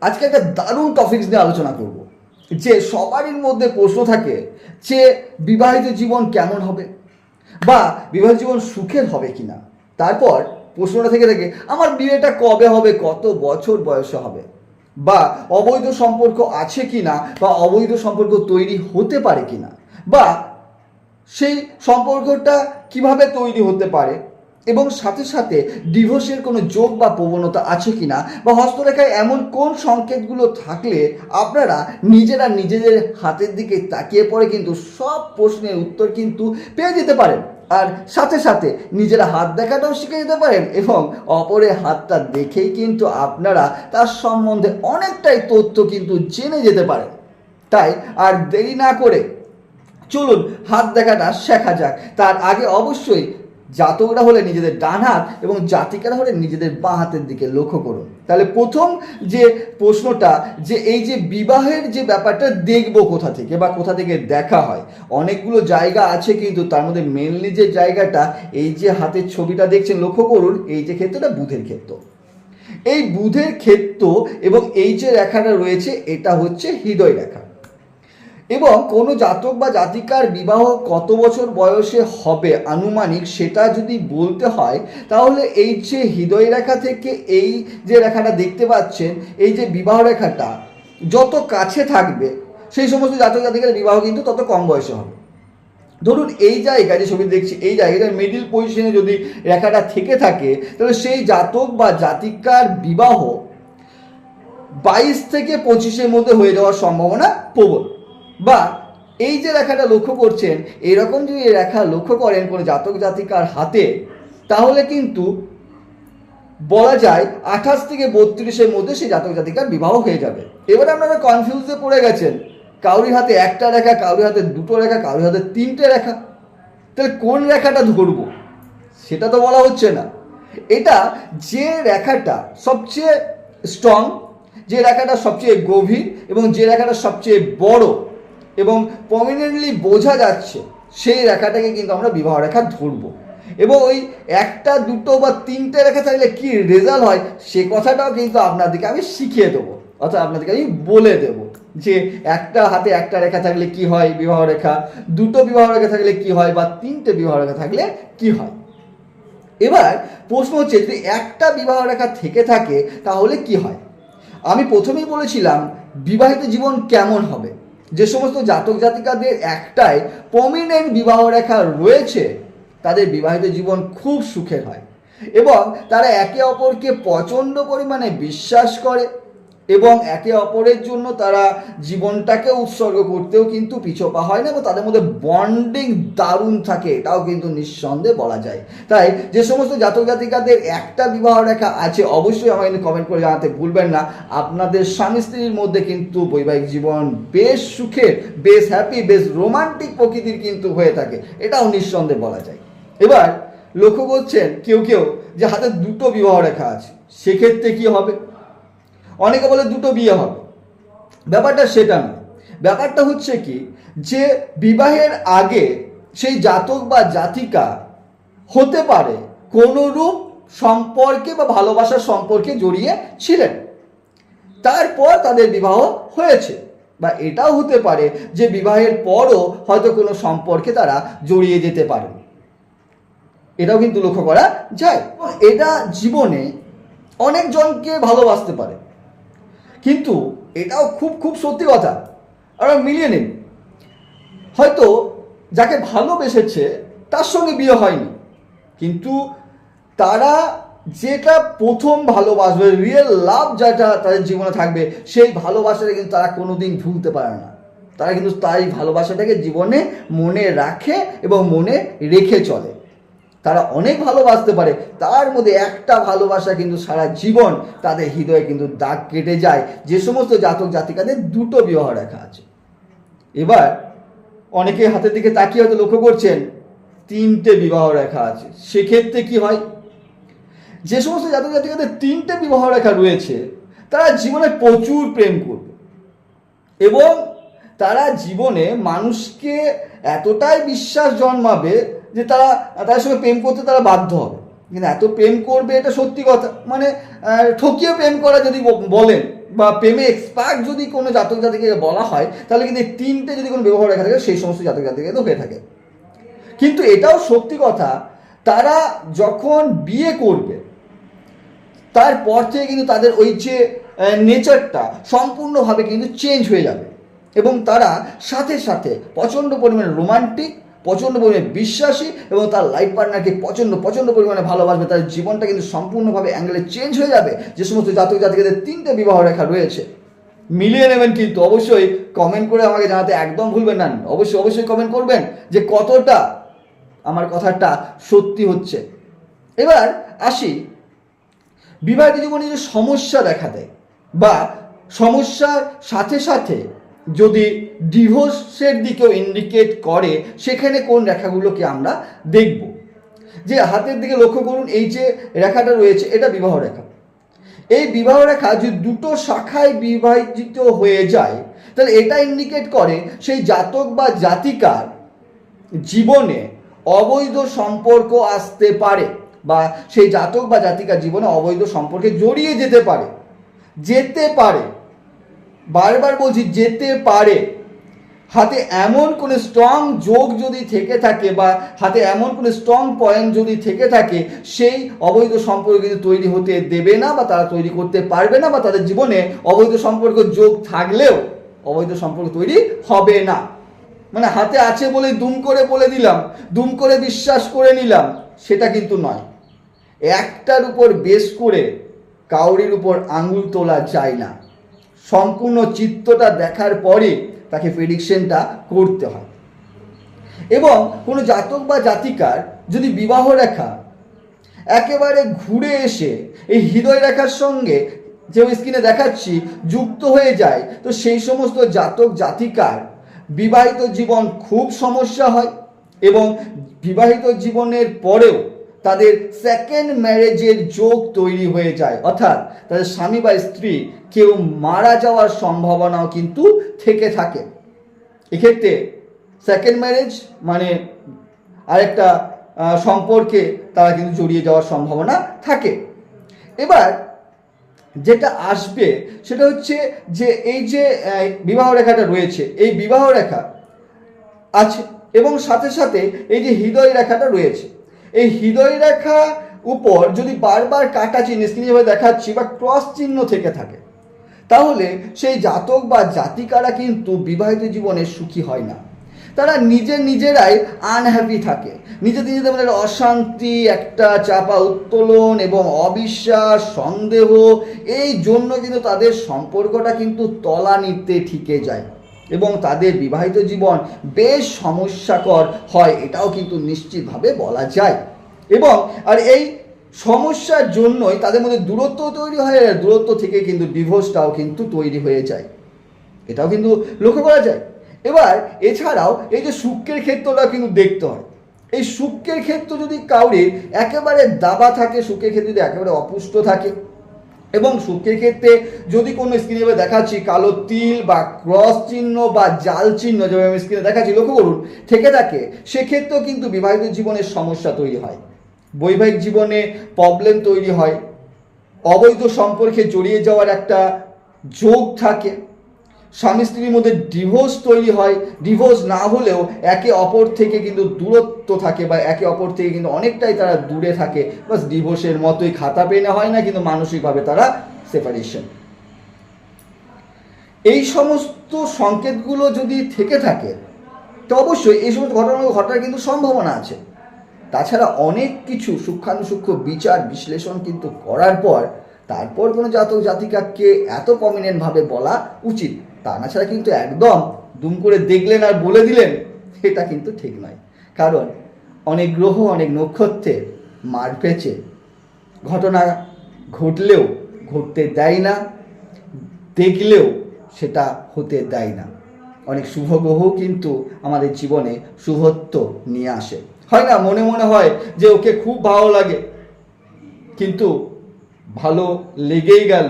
আজকে একটা দারুণ টপিকস নিয়ে আলোচনা করব। যে সবারই মধ্যে প্রশ্ন থাকে যে বিবাহিত জীবন কেমন হবে? বা বিবাহিত জীবন সুখের হবে কি না তারপর প্রশ্নটা থেকে থাকে, আমার বিয়েটা কবে হবে? কত বছর বয়সে হবে? বা অবৈধ সম্পর্ক আছে কিনা? বা অবৈধ সম্পর্ক তৈরি হতে পারে কি না বা সেই সম্পর্কটা কীভাবে তৈরি হতে পারে? এবং সাথে সাথে ডিভোর্সের কোনো যোগ বা প্রবণতা আছে কি না বা হস্তরেখায় এমন কোন সংকেতগুলো থাকলে আপনারা নিজেরা নিজেদের হাতের দিকে তাকিয়ে পড়ে কিন্তু সব প্রশ্নের উত্তর কিন্তু পেয়ে যেতে পারেন। আর সাথে সাথে নিজেরা হাত দেখাটাও শিখে যেতে পারেন এবং অপরের হাতটা দেখেই কিন্তু আপনারা তার সম্বন্ধে অনেকটাই তথ্য কিন্তু জেনে যেতে পারেন। তাই আর দেরি না করে চলুন হাত দেখাটা শেখা যাক। তার আগে অবশ্যই জাতকরা হলে নিজেদের ডান হাত এবং জাতিকারা হলে নিজেদের বাঁ হাতের দিকে লক্ষ্য করুন। তাহলে প্রথম যে প্রশ্নটা যে এই যে বিবাহের যে ব্যাপারটা দেখব কোথা থেকে বা কোথা থেকে দেখা হয়, অনেকগুলো জায়গা আছে কিন্তু তার মধ্যে মেনলি যে জায়গাটা, এই যে হাতের ছবিটা দেখছেন, লক্ষ্য করুন, এই যে ক্ষেত্রটা বুধের ক্ষেত্র। এই বুধের ক্ষেত্র এবং এই যে রেখাটা রয়েছে, এটা হচ্ছে হৃদয় রেখা। এবং কোনো জাতক বা জাতিকার বিবাহ কত বছর বয়সে হবে আনুমানিক সেটা যদি বলতে হয়, তাহলে এই যে হৃদয় রেখা থেকে এই যে রেখাটা দেখতে পাচ্ছেন, এই যে বিবাহ রেখাটা যত কাছে থাকবে, সেই সমস্ত জাতক জাতিকার বিবাহ কিন্তু তত কম বয়সে হবে। ধরুন এই জায়গায় যে ছবি দেখছি, এই জায়গায় মিডিল পজিশনে যদি রেখাটা থেকে থাকে, তাহলে সেই জাতক বা জাতিকার বিবাহ বাইশ থেকে পঁচিশের মধ্যে হয়ে যাওয়ার সম্ভাবনা প্রবল। বা এই যে রেখাটা লক্ষ্য করছেন, এরকম যদি রেখা লক্ষ্য করেন কোনো জাতক জাতিকার হাতে, তাহলে কিন্তু বলা যায় আঠাশ থেকে বত্রিশের মধ্যে সেই জাতক জাতিকার বিবাহ হয়ে যাবে। এবারে আপনারা কনফিউজে পড়ে গেছেন কাউরির হাতে একটা রেখা কাউরির হাতে দুটো রেখা কাউরির হাতে তিনটে রেখা। তাহলে কোন রেখাটা ধরবো? সেটা তো বলা হচ্ছে না। এটা যে রেখাটা সবচেয়ে স্ট্রং যে রেখাটা সবচেয়ে গভীর এবং যে রেখাটা সবচেয়ে বড় এবং প্রমিনেন্টলি বোঝা যাচ্ছে সেই রেখাটাকে কিন্তু আমরা বিবাহ রেখা ধরবো। এবং ওই একটা, দুটো বা তিনটে রেখা থাকলে কি রেজাল্ট হয়, সে কথাটাও কিন্তু আপনাদেরকে আমি শিখিয়ে দেবো। অর্থাৎ আপনাদেরকে আমি বলে দেবো যে একটা হাতে একটা রেখা থাকলে কি হয় বিবাহ রেখা, দুটো বিবাহ রেখা থাকলে কি হয় বা তিনটে বিবাহ রেখা থাকলে কি হয়। এবার প্রশ্ন হচ্ছে, যদি একটা বিবাহ রেখা থেকে থাকে তাহলে কি হয়? আমি প্রথমেই বলেছিলাম, বিবাহিত জীবন কেমন হবে? যে সমস্ত জাতক জাতিকাদের একটাই পমিনেন্ট বিবাহ রেখা রয়েছে, তাদের বিবাহিত জীবন খুব সুখের হয়। এবং তারা একে অপরকে প্রচণ্ড পরিমাণে বিশ্বাস করে। এবং একে অপরের জন্য তারা জীবনটাকে উৎসর্গ করতেও কিন্তু পিছোপা হয় না এবং তাদের মধ্যে বন্ডিং দারুণ থাকে, এটাও কিন্তু নিঃসন্দেহে বলা যায়। তাই যে সমস্ত জাতক জাতিকাদের একটা বিবাহ রেখা আছে, অবশ্যই আমাকে কিন্তু কমেন্ট করে জানাতে ভুলবেন না। আপনাদের স্বামী স্ত্রীর মধ্যে কিন্তু বৈবাহিক জীবন বেশ সুখের, বেশ হ্যাপি বেশ রোমান্টিক প্রকৃতির কিন্তু হয়ে থাকে, এটাও নিঃসন্দেহে বলা যায়। এবার লক্ষ্য করছেন কেউ কেউ যে হাতে দুটো বিবাহ রেখা আছে, সেক্ষেত্রে কি হবে? অনেকে বলে দুটো বিয়ে হবে। ব্যাপারটা সেটা না। ব্যাপারটা হচ্ছে কি, যে বিবাহের আগে সেই জাতক বা জাতিকা হতে পারে কোনো রূপ সম্পর্কে বা ভালোবাসার সম্পর্কে জড়িয়ে ছিলেন। তারপর তাদের বিবাহ হয়েছে বা এটাও হতে পারে যে বিবাহের পরও হয়তো কোনো সম্পর্কে তারা জড়িয়ে যেতে পারে এটাও কিন্তু লক্ষ্য করা যায়। এটা জীবনে অনেকজনকে ভালোবাসতে পারে। কিন্তু এটাও খুব খুব সত্যি কথা। আমরা মিলিয়ে নিন। হয়তো যাকে ভালোবেসেছে, তার সঙ্গে বিয়ে হয়নি। কিন্তু তারা যেটা প্রথম ভালোবাসবে রিয়েল লাভ যেটা তাদের জীবনে থাকবে, সেই ভালোবাসাটা কিন্তু তারা কোনোদিন ভুলতে পারে না। তারা কিন্তু তাই ভালোবাসাটাকে জীবনে মনে রাখে এবং মনে রেখে চলে। তারা অনেক ভালোবাসতে পারে। তার মধ্যে একটা ভালোবাসা কিন্তু সারা জীবন তাদের হৃদয়ে কিন্তু দাগ কেটে যায়। যে সমস্ত জাতক জাতিকাদের দুটো বিবাহ রেখা আছে। এবার অনেকে হাতের দিকে তাকিয়ে হয়তো লক্ষ্য করছেন, তিনটে বিবাহ রেখা আছে। সেক্ষেত্রে কি হয়? যে সমস্ত জাতক জাতিকাদের তিনটে বিবাহ রেখা রয়েছে, তারা জীবনে প্রচুর প্রেম করবে। এবং তারা জীবনে মানুষকে এতটাই বিশ্বাস জন্মাবে যে তারা, তাদের সঙ্গে প্রেম করতে তারা বাধ্য হবে। কিন্তু এত প্রেম করবে, এটা সত্যি কথা। মানে ঠকিয়ে প্রেম করা যদি বলেন, বা প্রেমে এক্সপার্ট যদি কোনো জাতক জাতিকে বলা হয়, তাহলে কিন্তু এই তিনটে যদি কোনো ব্যবহার রেখা থাকে, সেই সমস্ত জাতক জাতিকে তো হয়ে থাকে। কিন্তু এটাও সত্যি কথা, তারা যখন বিয়ে করবে, তারপর থেকে কিন্তু তাদের ওই যে নেচারটা সম্পূর্ণভাবে কিন্তু চেঞ্জ হয়ে যাবে। এবং তারা সাথে সাথে প্রচণ্ড পরিমাণে রোমান্টিক প্রচণ্ড পরিমাণে বিশ্বাসী এবং তার লাইফ পার্টনারকে প্রচণ্ড প্রচণ্ড পরিমাণে ভালোবাসবে। তার জীবনটা কিন্তু সম্পূর্ণভাবে অ্যাঙ্গেলে চেঞ্জ হয়ে যাবে। যে সমস্ত জাতক জাতিকাদের তিনটে বিবাহ রেখা রয়েছে। মিলিয়ে নেবেন কিন্তু অবশ্যই কমেন্ট করে আমাকে জানাতে একদম ভুলবেন না। অবশ্যই অবশ্যই কমেন্ট করবেন যে কতটা আমার কথাটা সত্যি হচ্ছে। এবার আসি বিবাহিত জীবনে যে সমস্যা দেখা দেয় বা সমস্যার সাথে সাথে যদি ডিভোর্সের দিকেও ইন্ডিকেট করে, সেখানে কোন রেখাগুলোকে আমরা দেখব? যে হাতের দিকে লক্ষ্য করুন, এই যে রেখাটা রয়েছে, এটা বিবাহ রেখা। এই বিবাহ রেখা যদি দুটো শাখায় বিভাজিত হয়ে যায়, তাহলে এটা ইন্ডিকেট করে সেই জাতক বা জাতিকার জীবনে অবৈধ সম্পর্ক আসতে পারে বা সেই জাতক বা জাতিকার জীবনে অবৈধ সম্পর্কে জড়িয়ে যেতে পারে যেতে পারে। বারবার বলছি, যেতে পারে। হাতে এমন কোনো স্ট্রং যোগ যদি থেকে থাকে বা হাতে এমন কোনো স্ট্রং পয়েন্ট যদি থেকে থাকে, সেই অবৈধ সম্পর্ক কিন্তু তৈরি হতে দেবে না বা তারা তৈরি করতে পারবে না বা তাদের জীবনে অবৈধ সম্পর্ক যোগ থাকলেও অবৈধ সম্পর্ক তৈরি হবে না। মানে হাতে আছে বলে দুম করে বলে দিলাম, দুম করে বিশ্বাস করে নিলাম, সেটা কিন্তু নয়। একটার উপর বেশ করে কাউরির উপর আঙুল তোলা যায় না। সম্পূর্ণ চিত্রটা দেখার পরে তাকে প্রেডিকশনটা করতে হয়। এবং কোনো জাতক বা জাতিকার যদি বিবাহ রেখা একেবারে ঘুরে এসে এই হৃদয় রেখার সঙ্গে যে স্ক্রিনে দেখাচ্ছি যুক্ত হয়ে যায়, তো সেই সমস্ত জাতক জাতিকার বিবাহিত জীবন খুব সমস্যা হয় এবং বিবাহিত জীবনের পরেও তাদের সেকেন্ড ম্যারেজের যোগ তৈরি হয়ে যায়। অর্থাৎ তাদের স্বামী বা স্ত্রী কেউ মারা যাওয়ার সম্ভাবনাও কিন্তু থেকে থাকে। এক্ষেত্রে সেকেন্ড ম্যারেজ মানে আরেকটা সম্পর্কে তারা কিন্তু জড়িয়ে যাওয়ার সম্ভাবনা থাকে। এবার যেটা আসবে সেটা হচ্ছে যে এই যে বিবাহ রেখাটা রয়েছে, এই বিবাহ রেখা আছে এবং সাথে সাথে এই যে হৃদয় রেখাটা রয়েছে। এই হৃদয় রেখা উপর যদি বারবার কাটা চিহ্ন স্ক্রিনে দেখাচ্ছি বা ক্রস চিহ্ন থেকে থাকে, তাহলে সেই জাতক বা জাতিকারা কিন্তু বিবাহিত জীবনে সুখী হয় না। তারা নিজে নিজেরাই আনহ্যাপি থাকে। নিজে নিজেদের মধ্যে অশান্তি, একটা চাপা উত্তোলন এবং অবিশ্বাস, সন্দেহ, এই জন্য কিন্তু তাদের সম্পর্কটা কিন্তু তলানিতে ঠিকে যায়। এবং তাদের বিবাহিত জীবন বেশ সমস্যাকর হয়, এটাও কিন্তু নিশ্চিতভাবে বলা যায়। এবং, আর এই সমস্যার জন্যই তাদের মধ্যে দূরত্ব তৈরি হয় দূরত্ব থেকে কিন্তু ডিভোর্সটাও কিন্তু তৈরি হয়ে যায়। এটাও কিন্তু লক্ষ্য করা যায়। এবার, এছাড়াও এই যে সুখের ক্ষেত্রটা কিন্তু দেখতে হয়। এই সুখের ক্ষেত্র যদি কাউরে একেবারে দাবা থাকে সুখের ক্ষেত্রে যদি একেবারে অপুষ্ট থাকে এবং শুক্রের ক্ষেত্রে যদি কোনো স্ক্রিনে এবার দেখাচ্ছি, কালো তিল বা ক্রস চিহ্ন বা জাল চিহ্ন যেভাবে আমি স্ক্রিনে দেখাচ্ছি, লক্ষ্য করুন, থেকে থাকে, সেক্ষেত্রেও কিন্তু বিবাহিত জীবনের সমস্যা তৈরি হয়। বৈবাহিক জীবনে প্রবলেম তৈরি হয়। অবৈধ সম্পর্কে জড়িয়ে যাওয়ার একটা যোগ থাকে। স্বামী স্ত্রীর মধ্যে ডিভোর্স তৈরি হয়। ডিভোর্স না হলেও একে অপর থেকে কিন্তু দূরত্ব থাকে বা একে অপর থেকে কিন্তু অনেকটাই তারা দূরে থাকে। বাস ডিভোর্সের মতোই খাতা পেনে হয় না, কিন্তু মানসিকভাবে তারা সেপারেশন এই সমস্ত সংকেতগুলো যদি থেকে থাকে, তো অবশ্যই এই সমস্ত ঘটনাগুলো ঘটার কিন্তু সম্ভাবনা আছে। তাছাড়া অনেক কিছু সূক্ষ্মাণুসূক্ষ্ম বিচার, বিশ্লেষণ কিন্তু করার পর, তারপর কোনো জাতক জাতিকাকে এত প্রমিনেন্টভাবে বলা উচিত। তা না ছাড়া কিন্তু একদম দুম করে দেখলেন আর বলে দিলেন, এটা কিন্তু ঠিক নয়। কারণ অনেক গ্রহ, অনেক নক্ষত্রে মার পেঁচে। ঘটনা ঘটলেও, ঘটতে দেয় না, দেখলেও সেটা হতে দেয় না। অনেক শুভ গ্রহ কিন্তু আমাদের জীবনে শুভত্ব নিয়ে আসে। হয় না, মনে মনে হয় যে ওকে খুব ভালো লাগে, কিন্তু ভালো লেগেই গেল।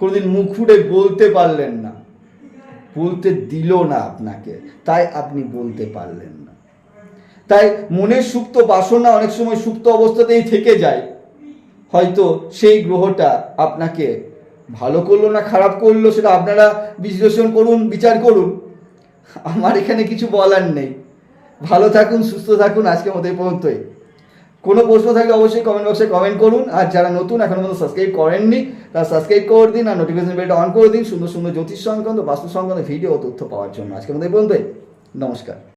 কোনোদিন মুখ ফুটে বলতে পারলেন না। বলতে দিল না আপনাকে, তাই আপনি বলতে পারলেন না। তাই মনের সুপ্ত বাসনা অনেক সময় সুপ্ত অবস্থাতেই থেকে যায়। হয়তো সেই গ্রহটা আপনাকে ভালো করল না খারাপ করল সেটা আপনারা বিশ্লেষণ করুন, বিচার করুন। আমার এখানে কিছু বলার নেই। ভালো থাকুন, সুস্থ থাকুন আজকের মতো পর্যন্তই। কোনো প্রশ্ন থাকলে অবশ্যই কমেন্ট বক্সে কমেন্ট করুন। আর যারা নতুন, এখনও পর্যন্ত সাবস্ক্রাইব করেননি, তারা সাবস্ক্রাইব করে দিন আর নোটিফিকেশন বেলটা অন করে দিন। সুন্দর সুন্দর জ্যোতিষ সংক্রান্ত, বাস্তু সংক্রান্ত ভিডিও তথ্য পাওয়ার জন্য। আজকের মধ্যে বলতে নমস্কার।